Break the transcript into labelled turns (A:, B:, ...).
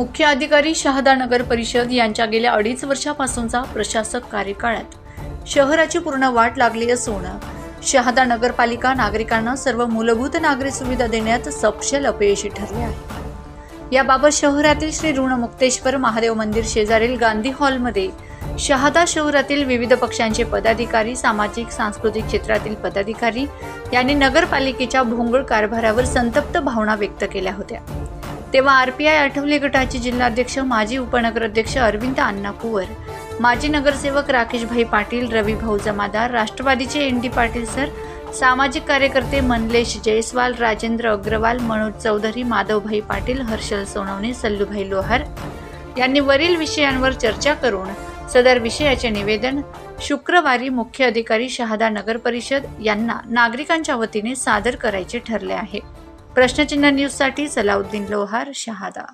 A: मुख्य अधिकारी शहादा नगर परिषद यांच्या गेल्या अडीच वर्षापासूनचा प्रशासक कार्यकाळात. शहराची पूर्ण वाट लागली असून शहादा नगरपालिका नागरिकांना सर्व मूलभूत नागरी सुविधा देण्यात सपशेल अपयशी ठरले आहे. याबाबत शहरातील श्री ऋणमुक्तेश्वर महादेव मंदिर शेजारील गांधी हॉलमध्ये शहादा शहरातील विविध पक्षांचे पदाधिकारी सामाजिक सांस्कृतिक क्षेत्रातील पदाधिकारी यांनी नगरपालिकेच्या भोंगळ कारभारावर संतप्त भावना व्यक्त केल्या होत्या. तेव्हा आर पी आय आठवले गटाचे जिल्हाध्यक्ष माजी उपनगराध्यक्ष अरविंद अण्णा कुवर माजी नगरसेवक राकेशभाई पाटील रविभाऊ जमादार राष्ट्रवादीचे एन डी पाटील सर सामाजिक कार्यकर्ते मनलेश जयस्वाल राजेंद्र अग्रवाल मनोज चौधरी माधवभाई पाटील हर्षल सोनवणे सल्लूभाई लोहार यांनी वरील विषयांवर चर्चा करून सदर विषयाचे निवेदन शुक्रवारी मुख्य अधिकारी शहादा नगर परिषद यांना नागरिकांच्या वतीने सादर करायचे ठरले आहे. प्रश्नचिन्ह न्यूजसाठी सलाउद्दीन लोहार शहादा.